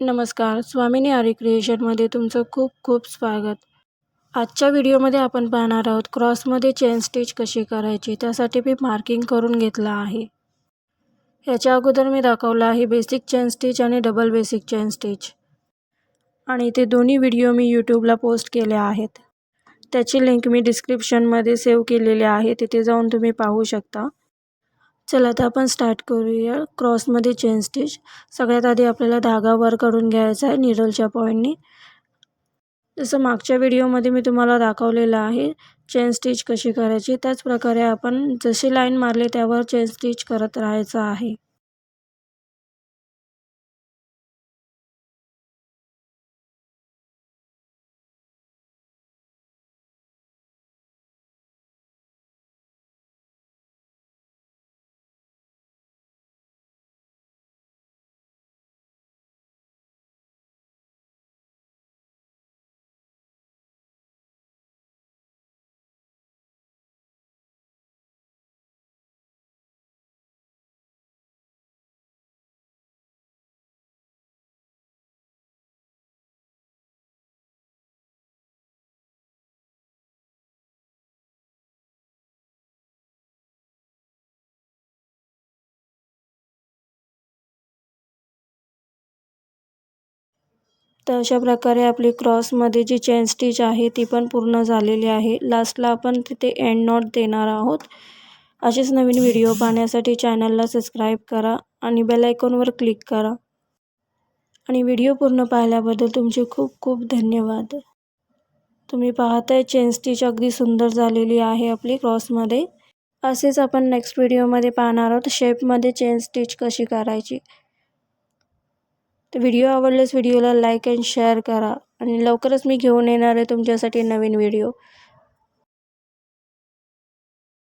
नमस्कार. स्वामिनी आरी क्रिएशनमध्ये तुमचं खूप खूप स्वागत. आजच्या व्हिडिओमध्ये आपण पाहणार आहोत क्रॉसमध्ये चेन स्टिच कशी करायची त्यासाठी मी मार्किंग करून घेतलं आहे. याच्या अगोदर मी दाखवलं आहे बेसिक चेन स्टिच आणि डबल बेसिक चेन स्टिच. आणि ते दोन्ही व्हिडिओ मी यूट्यूबला पोस्ट केले आहेत. त्याची लिंक मी डिस्क्रिप्शनमध्ये सेव्ह केलेली आहे. तिथे जाऊन तुम्ही पाहू शकता. चला आता आपण स्टार्ट करूया. क्रॉसमध्ये चेन स्टिच सगळ्यात आधी आपल्याला धागा वर काढून घ्यायचा आहे निडलच्या पॉईंटनी जसं मागच्या व्हिडिओमध्ये मी तुम्हाला दाखवलेलं आहे चेन स्टिच कशी करायची त्याच प्रकारे आपण जशी लाईन मारली त्यावर चेन स्टिच करत राहायचं आहे. तर अशा प्रकारे आपली क्रॉसमध्ये जी चेन स्टिच आहे ती पण पूर्ण झालेली आहे. लास्टला आपण तिथे एंड नॉट देणार आहोत. असेच नवीन व्हिडिओ पाहण्यासाठी चॅनलला सबस्क्राईब करा आणि बेल आयकॉनवर क्लिक करा. आणि व्हिडिओ पूर्ण पाहिल्याबद्दल तुमचे खूप खूप धन्यवाद. तुम्ही पाहताय चेन स्टिच अगदी सुंदर झालेली आहे आपली क्रॉसमध्ये असेच आपण नेक्स्ट व्हिडिओमध्ये पाहणार आहोत. शेपमध्ये चेन स्टिच कशी करायची? तर व्हिडिओ आवडल्यास व्हिडिओला लाईक अँड शेअर करा. आणि लवकरच मी घेऊन येणार आहे तुमच्यासाठी नवीन व्हिडिओ